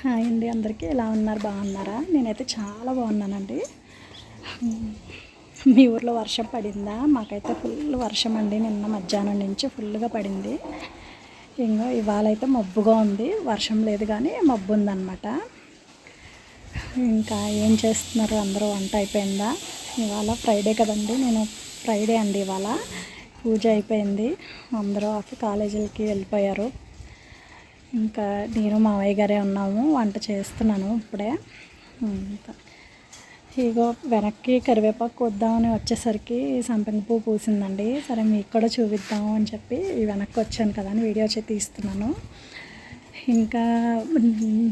Hi అండి అందరికీ. ఎలా ఉన్నారు? బాగున్నారా? నేనైతే చాలా బాగున్నానండి. మీ ఊర్లో వర్షం పడిందా? మాకైతే ఫుల్ వర్షం అండి. నిన్న మధ్యాహ్నం నుంచి ఫుల్గా పడింది. ఇంకో ఇవాళ అయితే మబ్బుగా ఉంది. వర్షం లేదు కానీ మబ్బు ఉందన్నమాట. ఇంకా ఏం చేస్తున్నారు? అందరూ వంట అయిపోయిందా? ఇవాళ ఫ్రైడే కదండి. నేను ఫ్రైడే అండి ఇవాళ. పూజ అయిపోయింది. అందరూ కాలేజీలకి వెళ్ళిపోయారు. ఇంకా నేను మావయ్య గారే ఉన్నాము వంట చేస్తున్నాను ఇప్పుడే. ఇగో వెనక్కి కరివేపాకు వద్దామని వచ్చేసరికి సంపంగి పువ్వు పూసిందండి. సరే మీకు కూడా చూపిద్దాము అని చెప్పి వెనక్కి వచ్చాను కదా అని వీడియో వచ్చి తీస్తున్నాను. ఇంకా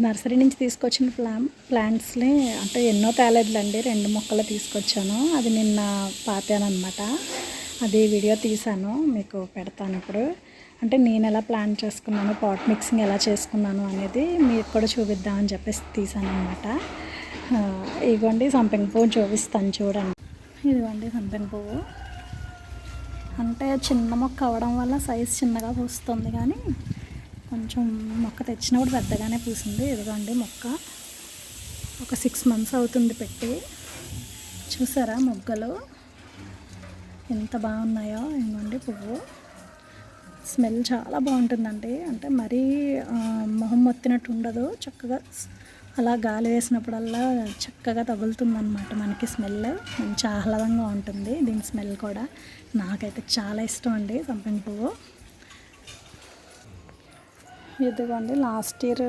నర్సరీ నుంచి తీసుకొచ్చిన ప్లా ప్లాంట్స్ని అంటే ఎన్నో తేలేదులండి రెండు మొక్కలు తీసుకొచ్చాను. అది నిన్న పాతాను అనమాట అది వీడియో తీశాను మీకు పెడతాను ఇప్పుడు. అంటే నేను ఎలా ప్లాన్ చేసుకున్నాను పాట్ మిక్సింగ్ ఎలా చేసుకున్నాను అనేది మీకు కూడా చూపిద్దామని చెప్పేసి తీసాను అనమాట ఇదిగోండి సంపెంగ పువ్వు చూపిస్తాను చూడండి. ఇదిగోండి సంపెంగ పువ్వు. అంటే చిన్న మొక్క అవ్వడం వల్ల సైజ్ చిన్నగా పూస్తుంది కానీ కొంచెం మొక్క తెచ్చినప్పుడు పెద్దగానే పూసింది. ఇదిగోండి మొక్క. ఒక సిక్స్ మంత్స్ అవుతుంది పెట్టి. చూసారా మొగ్గలు? ఎంత బాగున్నాయో. ఇదిగోండి పువ్వు. స్మెల్ చాలా బాగుంటుందండి. అంటే మరీ మొహం మొత్తినట్టు ఉండదు. చక్కగా అలా గాలి వేసినప్పుడల్లా చక్కగా తగులుతుందన్నమాట మనకి స్మెల్. మంచి ఆహ్లాదంగా ఉంటుంది దీని స్మెల్ కూడా. నాకైతే చాలా ఇష్టం అండి సంపంగి పువ్వు. ఇదిగోండి లాస్ట్ ఇయర్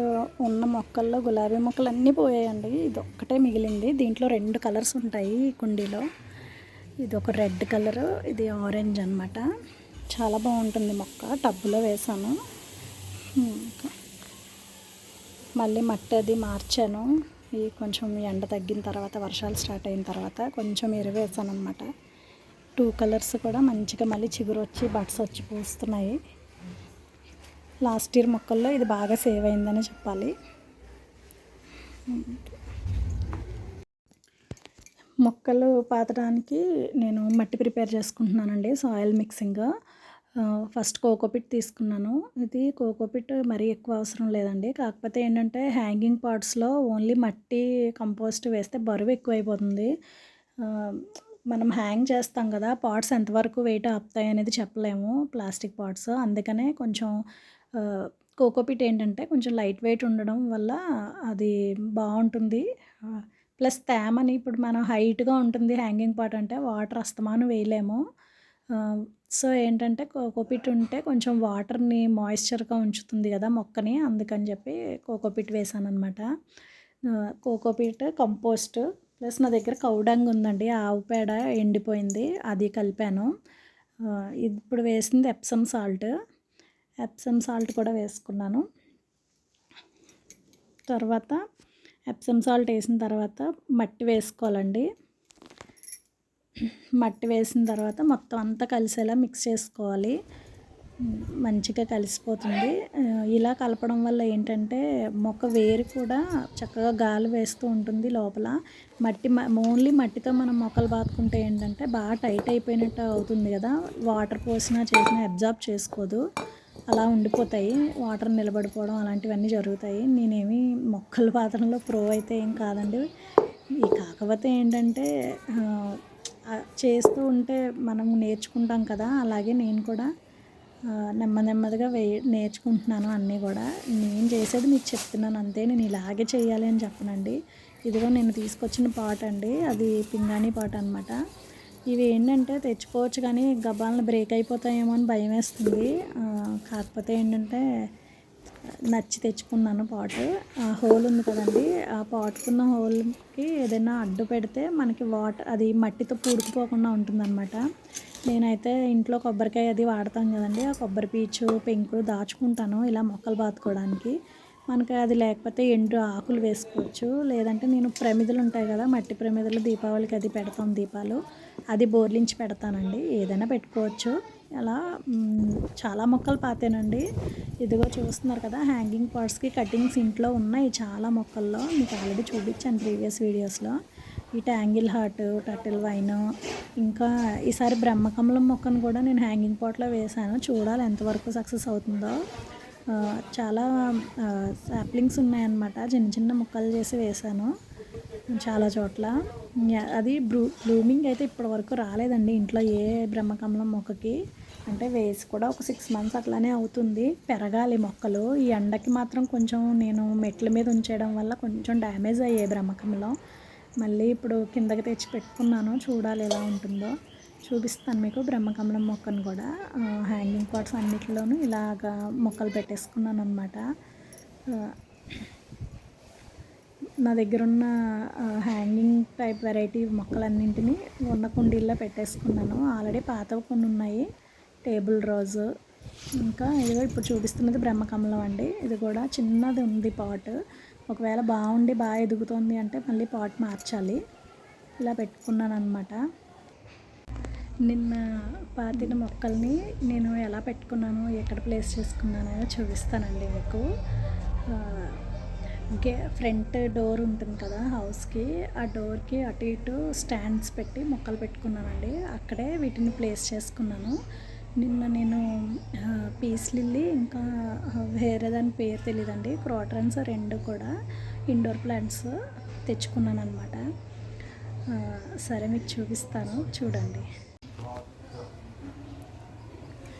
ఉన్న మొక్కల్లో గులాబీ మొక్కలు అన్నీ పోయాయండి. ఇది ఒక్కటే మిగిలింది. దీంట్లో రెండు కలర్స్ ఉంటాయి ఈ కుండీలో. ఇది ఒక రెడ్ కలరు ఇది ఆరెంజ్ అనమాట చాలా బాగుంటుంది మొక్క. టబ్బులో వేసాను. మళ్ళీ మట్టి అది మార్చాను. ఈ కొంచెం ఎండ తగ్గిన తర్వాత వర్షాలు స్టార్ట్ అయిన తర్వాత కొంచెం ఎరువేసాను అనమాట టూ కలర్స్ కూడా మంచిగా మళ్ళీ చిగురు వచ్చి బట్స్ వచ్చి పూస్తున్నాయి. లాస్ట్ ఇయర్ మొక్కల్లో ఇది బాగా సేవ్ అయిందని చెప్పాలి. మొక్కలు పాతడానికి నేను మట్టి ప్రిపేర్ చేసుకుంటున్నానండి. Soil mixing. ఫస్ట్ కోకోపిట్ తీసుకున్నాను. ఇది కోకోపిట్ మరీ ఎక్కువ అవసరం లేదండి. కాకపోతే ఏంటంటే హ్యాంగింగ్ పార్ట్స్లో ఓన్లీ మట్టి కంపోస్ట్ వేస్తే బరువు ఎక్కువైపోతుంది. మనం హ్యాంగ్ చేస్తాం కదా పార్ట్స్ ఎంతవరకు వెయిట్ ఆపుతాయి అనేది చెప్పలేము ప్లాస్టిక్ పార్ట్స్ అందుకనే కొంచెం కోకోపిట్ ఏంటంటే కొంచెం లైట్ వెయిట్ ఉండడం వల్ల అది బాగుంటుంది. ప్లస్ తేమని ఇప్పుడు మనం హైట్గా ఉంటుంది హ్యాంగింగ్ పార్ట్ అంటే వాటర్ అస్తమాను వేయలేము. సో ఏంటంటే కోకోపిట్ ఉంటే కొంచెం వాటర్ని మాయిశ్చర్గా ఉంచుతుంది కదా మొక్కని అందుకని చెప్పి కోకోపిట్ వేసాను అనమాట కోకోపిట్ కంపోస్ట్ ప్లస్ నా దగ్గర కౌడంగ్ ఉందండి ఆవు పేడ ఎండిపోయింది అది కలిపాను. ఇప్పుడు వేసింది ఎప్సమ్ సాల్ట్ ఎప్సమ్ సాల్ట్ కూడా వేసుకున్నాను. తర్వాత ఎప్సమ్ సాల్ట్ వేసిన తర్వాత మట్టి వేసుకోవాలండి. మట్టి వేసిన తర్వాత మొత్తం అంతా కలిసేలా మిక్స్ చేసుకోవాలి. మంచిగా కలిసిపోతుంది. ఇలా కలపడం వల్ల ఏంటంటే మొక్క వేరు కూడా చక్కగా గాలి వేస్తూ ఉంటుంది లోపల. మట్టి ఓన్లీ మట్టితో మనం మొక్కలు బాతుకుంటే ఏంటంటే బాగా టైట్ అయిపోయినట్టు అవుతుంది కదా. వాటర్ పోసినా చేసినా అబ్జార్బ్ చేసుకోదు. అలా ఉండిపోతాయి. వాటర్ నిలబడిపోవడం అలాంటివన్నీ జరుగుతాయి. నేనేమి మొక్కలు పాత్రలో ప్రో అయితే ఏం కాదండి. ఈ కాకపోతే ఏంటంటే చేస్తూ ఉంటే మనం నేర్చుకుంటాం కదా అలాగే నేను కూడా నెమ్మది నెమ్మదిగా వే నేర్చుకుంటున్నాను అన్నీ కూడా. నేను చేసేది మీకు చెప్తున్నాను అంతే నేను ఇలాగే చేయాలి అని చెప్పనండి. ఇదిగో నేను తీసుకొచ్చిన పాట అండి అది పింగాణి పాట అనమాట ఇవి ఏంటంటే తెచ్చుకోవచ్చు కానీ గబ్బాలను బ్రేక్ అయిపోతాయేమో అని భయం వేస్తుంది. కాకపోతే ఏంటంటే నచ్చి తెచ్చుకున్నాను పాటు. ఆ హోల్ ఉంది కదండి ఆ పాటుకున్న హోల్కి ఏదైనా అడ్డు పెడితే మనకి వాటర్ అది మట్టితో పూడుకుపోకుండా ఉంటుందన్నమాట. నేనైతే ఇంట్లో కొబ్బరికాయ అది వాడతాం కదండి ఆ కొబ్బరి పీచు పెంకులు దాచుకుంటాను ఇలా మొక్కలు బాతుకోవడానికి. మనకి అది లేకపోతే ఎండు ఆకులు వేసుకోవచ్చు. లేదంటే నేను ప్రమిదలు ఉంటాయి కదా మట్టి ప్రమిదలు దీపావళికి అది పెడతాం దీపాలు. అది బోర్లించి పెడతానండి ఏదైనా పెట్టుకోవచ్చు. అలా చాలా మొక్కలు పాతానండి. ఇదిగో చూస్తున్నారు కదా హ్యాంగింగ్ పార్ట్స్కి కటింగ్స్ ఇంట్లో ఉన్నాయి చాలా మొక్కల్లో. మీకు ఆల్రెడీ చూపించాను ప్రీవియస్ వీడియోస్లో ఈ ట్యాంగిల్ హార్ట్ టటిల్ వైన్ ఇంకా ఈసారి బ్రహ్మకమలం మొక్కను కూడా నేను హ్యాంగింగ్ పాట్లో వేశాను. చూడాలి ఎంతవరకు సక్సెస్ అవుతుందో. చాలా సాప్లింగ్స్ ఉన్నాయన్నమాట. చిన్న చిన్న ముక్కలు చేసి వేశాను. చాలా చోట్ల. అది బ్లూ బ్లూమింగ్ అయితే ఇప్పటి వరకు రాలేదండి. ఇంట్లో ఏ బ్రహ్మకమలం మొక్కకి. అంటే వేసి కూడా ఒక సిక్స్ మంత్స్ అట్లానే అవుతుంది. పెరగాలి మొక్కలు. ఈ ఎండకి మాత్రం కొంచెం నేను మెట్ల మీద ఉంచేయడం వల్ల కొంచెం డ్యామేజ్ అయ్యాయి బ్రహ్మకమలం. మళ్ళీ ఇప్పుడు కిందకి తెచ్చి పెట్టుకున్నాను. చూడాలి ఎలా ఉంటుందో. చూపిస్తాను మీకు బ్రహ్మకమలం మొక్కను కూడా. హ్యాంగింగ్ పాట్స్ అన్నిటిలోనూ ఇలాగా మొక్కలు పెట్టేసుకున్నాను అనమాట నా దగ్గర ఉన్న హ్యాంగింగ్ టైప్ వెరైటీ మొక్కలన్నింటినీ ఉన్న కుండీల్లో పెట్టేసుకున్నాను. ఆల్రెడీ పాతవి కొన్ని ఉన్నాయి. టేబుల్ రోజు. ఇంకా ఇదిగో ఇప్పుడు చూపిస్తున్నది బ్రహ్మకమలం అండి. ఇది కూడా చిన్నది ఉంది పాట్. ఒకవేళ బాగుండి బాగా ఎదుగుతుంది అంటే మళ్ళీ పాట్ మార్చాలి. ఇలా పెట్టుకున్నాను అనమాట నిన్న పాతిన మొక్కల్ని నేను ఎలా పెట్టుకున్నాను ఎక్కడ ప్లేస్ చేసుకున్నానో చూపిస్తానండి మీకు. ఇంకే గే ఫ్రంట్ డోర్ ఉంటుంది కదా హౌస్కి ఆ డోర్కి అటు ఇటు స్టాండ్స్ పెట్టి మొక్కలు పెట్టుకున్నానండి. అక్కడే వీటిని ప్లేస్ చేసుకున్నాను. నిన్న నేను పీస్ లిల్లీ ఇంకా వేరే దాని పేరు తెలియదండి క్రోటరన్స్ రెండు కూడా ఇండోర్ ప్లాంట్స్ తెచ్చుకున్నాను అనమాట సరే మీకు చూపిస్తాను. చూడండి.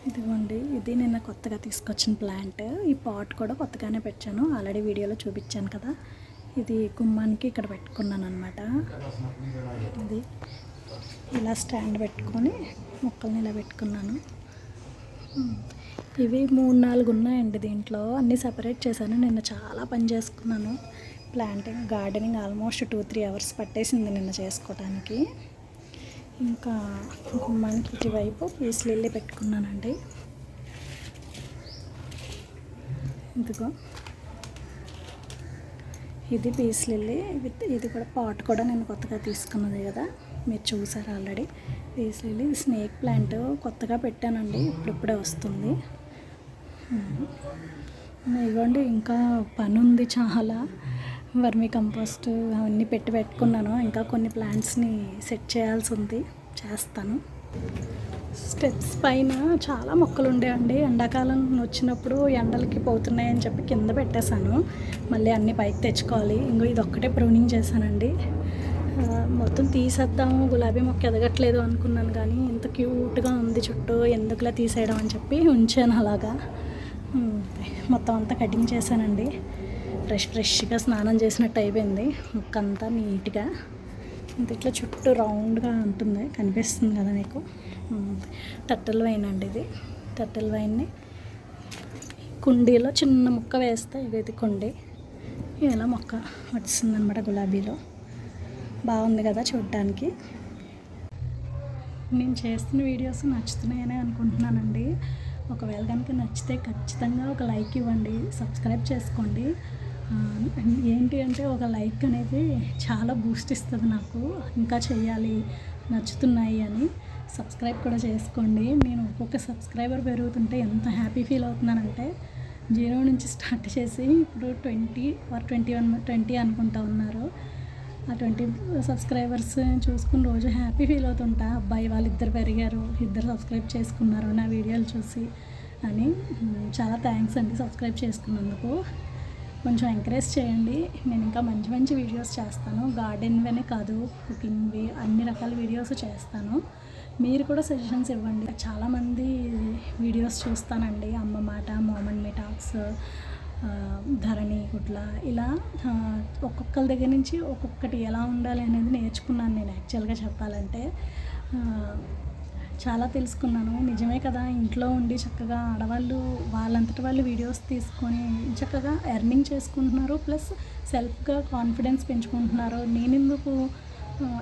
ఇదిగోండి ఇది నిన్న కొత్తగా తీసుకొచ్చిన ప్లాంట్. ఈ పాట్ కూడా కొత్తగానే పెట్టాను. ఆల్రెడీ వీడియోలో చూపించాను కదా. ఇది గుమ్మానికి ఇక్కడ పెట్టుకున్నాను అనమాట ఇది ఇలా స్టాండ్ పెట్టుకొని మొక్కల్ని ఇలా పెట్టుకున్నాను. ఇవి మూడు నాలుగు ఉన్నాయండి దీంట్లో. అన్నీ సపరేట్ చేశాను. నిన్న చాలా పని చేసుకున్నాను. Planting gardening almost two three hours పట్టేసింది నిన్న చేసుకోవటానికి. ఇంకా గుమ్మానికి ఇటువైపు పీస్ లిల్లీ పెట్టుకున్నానండి. ఇదిగో. ఇది పీస్ లిల్లీ విత్ ఇది కూడా పాట్ కూడా నేను కొత్తగా తీసుకున్నది కదా. మీరు చూసారు already peace lily snake plant కొత్తగా పెట్టానండి. ఇప్పుడిప్పుడే వస్తుంది. ఇవ్వండి ఇంకా పని ఉంది చాలా. వర్మీ కంపోస్ట్ అవన్నీ పెట్టి పెట్టుకున్నాను. ఇంకా కొన్ని ప్లాంట్స్ని సెట్ చేయాల్సి ఉంది. చేస్తాను. స్టెప్స్ పైన చాలా మొక్కలు ఉండేవండి. ఎండాకాలం వచ్చినప్పుడు ఎండలకి పోతున్నాయని చెప్పి కింద పెట్టేశాను. మళ్ళీ అన్ని పైకి తెచ్చుకోవాలి. ఇంకో ఇది ఒక్కటే ప్రూనింగ్ చేశానండి మొత్తం తీసేద్దాము. గులాబీ మొక్క ఎదగట్లేదు అనుకున్నాను కానీ ఇంత క్యూట్గా ఉంది చుట్టూ. ఎందుకులా తీసేయడం అని చెప్పి ఉంచాను అలాగా. మొత్తం అంతా కటింగ్ చేశానండి. ఫ్రెష్ ఫ్రెష్గా స్నానం చేసినట్టు అయిపోయింది. ముక్క అంతా నీట్గా. ఇంత ఇట్లా చుట్టూ రౌండ్గా ఉంటుంది. కనిపిస్తుంది కదా మీకు? ఉమ్, వైన్ అండి ఇది. టట్టల్ వైన్ని కుండీలో చిన్న ముక్క వేస్తే ఇదైతే కుండీ. ఇలా మొక్క వచ్చిందనమాట గులాబీలో. బాగుంది కదా చూడడానికి. నేను చేస్తున్న వీడియోస్ నచ్చుతున్నాయని అనుకుంటున్నానండి. ఒకవేళ కనుక నచ్చితే ఖచ్చితంగా ఒక లైక్ ఇవ్వండి. సబ్స్క్రైబ్ చేసుకోండి. ఏంటి అంటే ఒక లైక్ అనేది చాలా బూస్ట్ ఇస్తుంది నాకు. ఇంకా చేయాలి నచ్చుతున్నాయి అని. సబ్స్క్రైబ్ కూడా చేసుకోండి. నేను ఒక్కొక్క సబ్స్క్రైబర్ పెరుగుతుంటే ఎంత హ్యాపీ ఫీల్ అవుతున్నానంటే జీరో నుంచి స్టార్ట్ చేసి ఇప్పుడు twenty or twenty one twenty అనుకుంటా ఉన్నారు. ఆ ట్వంటీ సబ్స్క్రైబర్స్ చూసుకుని రోజు హ్యాపీ ఫీల్ అవుతుంటా. అబ్బాయి వాళ్ళు ఇద్దరు పెరిగారు ఇద్దరు సబ్స్క్రైబ్ చేసుకున్నారు నా వీడియోలు చూసి అని. చాలా థ్యాంక్స్ అండి సబ్స్క్రైబ్ చేసుకున్నందుకు. కొంచెం ఎంకరేజ్ చేయండి. నేను ఇంకా మంచి మంచి వీడియోస్ చేస్తాను. గార్డెన్వనే కాదు కుకింగ్వి అన్ని రకాల వీడియోస్ చేస్తాను. మీరు కూడా సజెషన్స్ ఇవ్వండి. చాలామంది వీడియోస్ చూస్తానండి. అమ్మ మాట మోమన్ మీ టాక్స్ ధరణి గుట్ల ఇలా ఒక్కొక్కరి దగ్గర నుంచి ఒక్కొక్కటి ఎలా ఉండాలి అనేది నేర్చుకున్నాను నేను యాక్చువల్గా చెప్పాలంటే. చాలా తెలుసుకున్నాను. నిజమే కదా ఇంట్లో ఉండి చక్కగా ఆడవాళ్ళు వాళ్ళంతటి వాళ్ళు వీడియోస్ తీసుకొని చక్కగా ఎర్నింగ్ చేసుకుంటున్నారు. ప్లస్ సెల్ఫ్గా కాన్ఫిడెన్స్ పెంచుకుంటున్నారు. నేనెందుకు?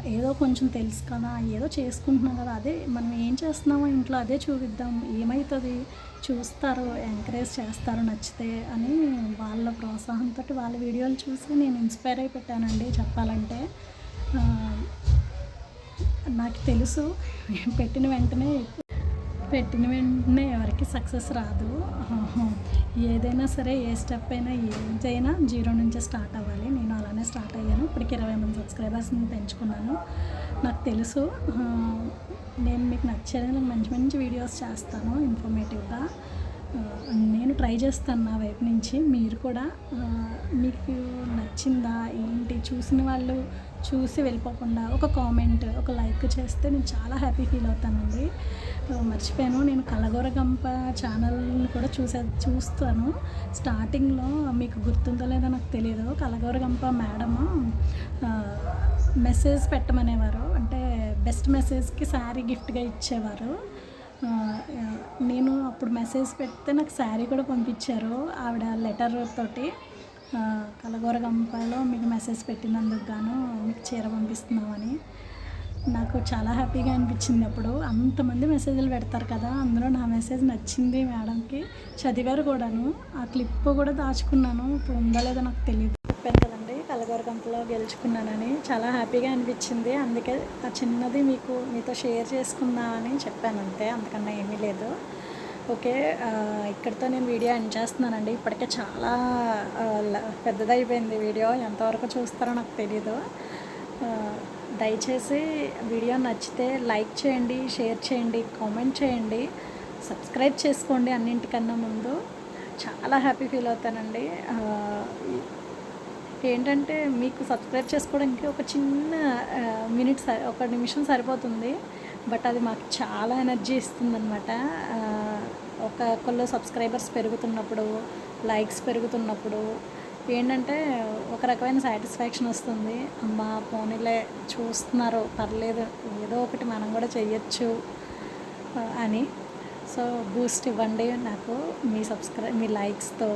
ఏదో కొంచెం తెలుసు కదా ఏదో చేసుకుంటున్నాం కదా అదే మనం ఏం చేస్తున్నామో ఇంట్లో అదే చూపిద్దాం. ఏమవుతుంది చూస్తారు ఎంకరేజ్ చేస్తారు నచ్చితే అని వాళ్ళ ప్రోత్సాహంతో వాళ్ళ వీడియోలు చూసి నేను ఇన్స్పైర్ అయి పెట్టానండి చెప్పాలంటే. నాకు తెలుసు. పెట్టిన వెంటనే పెట్టిన వెంటనే ఎవరికి సక్సెస్ రాదు. ఏదైనా సరే ఏ స్టెప్ అయినా ఏదైనా జీరో నుంచే స్టార్ట్ అవ్వాలి. నేను అలానే స్టార్ట్ అయ్యాను. ఇప్పటికి ఇరవై మంది సబ్స్క్రైబర్స్ని పెంచుకున్నాను. నాకు తెలుసు. నేను మీకు నచ్చేది మంచి మంచి వీడియోస్ చేస్తాను ఇన్ఫర్మేటివ్గా నేను ట్రై చేస్తాను నా వైపు నుంచి. మీరు కూడా మీకు నచ్చిందా ఏంటి? చూసిన వాళ్ళు చూసి వెళ్ళిపోకుండా ఒక కామెంట్ ఒక లైక్ చేస్తే నేను చాలా హ్యాపీ ఫీల్ అవుతానండి. మర్చిపోయాను. నేను కలగోరగంప ఛానల్ని కూడా చూసే చూస్తాను. స్టార్టింగ్లో మీకు గుర్తుందో లేదో నాకు తెలియదు కలగోరగంప మేడము మెసేజ్ పెట్టమనేవారు. అంటే బెస్ట్ మెసేజ్కి శారీ గిఫ్ట్గా ఇచ్చేవారు. నేను అప్పుడు మెసేజ్ పెడితే నాకు శారీ కూడా పంపించారు. ఆవిడ లెటర్ తోటి ఆ, కలగూర గంపలో మీకు మెసేజ్ పెట్టినందుకు గాను మీకు చీర పంపిస్తున్నామని. నాకు చాలా హ్యాపీగా అనిపించింది అప్పుడు. అంతమంది మెసేజ్లు పెడతారు కదా అందులో నా మెసేజ్ నచ్చింది మేడంకి చదివారు కూడాను. ఆ క్లిప్ కూడా దాచుకున్నాను. ఇప్పుడు ఉందో లేదో నాకు తెలియదు చెప్పాను గెలుచుకున్నానని చాలా హ్యాపీగా అనిపించింది. అందుకే ఆ చిన్నది మీకు మీతో షేర్ చేసుకుందామని చెప్పాను అంతే అంతకన్నా ఏమీ లేదు. ఓకే ఇక్కడితో నేను వీడియో ఎండ్ చేస్తున్నానండి. ఇప్పటికే చాలా ల- పెద్దదైపోయింది వీడియో. ఎంతవరకు చూస్తారో నాకు తెలీదు. దయచేసి వీడియో నచ్చితే లైక్ చేయండి షేర్ చేయండి కామెంట్ చేయండి సబ్స్క్రైబ్ చేసుకోండి అన్నింటికన్నా ముందు. చాలా హ్యాపీ ఫీల్ అవుతానండి. ఏంటంటే మీకు సబ్స్క్రైబ్ చేసుకోవడానికి ఒక చిన్న మినిట్ సరి ఒక నిమిషం సరిపోతుంది. బట్ అది మాకు చాలా ఎనర్జీ ఇస్తుందన్నమాట. ఒక కొల్ల సబ్స్క్రైబర్స్ పెరుగుతున్నప్పుడు లైక్స్ పెరుగుతున్నప్పుడు ఏంటంటే ఒక రకమైన సాటిస్ఫాక్షన్ వస్తుంది. అమ్మ పోనీలే చూస్తున్నారు పర్లేదు ఏదో ఒకటి మనం కూడా చెయ్యొచ్చు అని. సో బూస్ట్ ఇవ్వండి నాకు మీ సబ్స్క్రై మీ లైక్స్తో.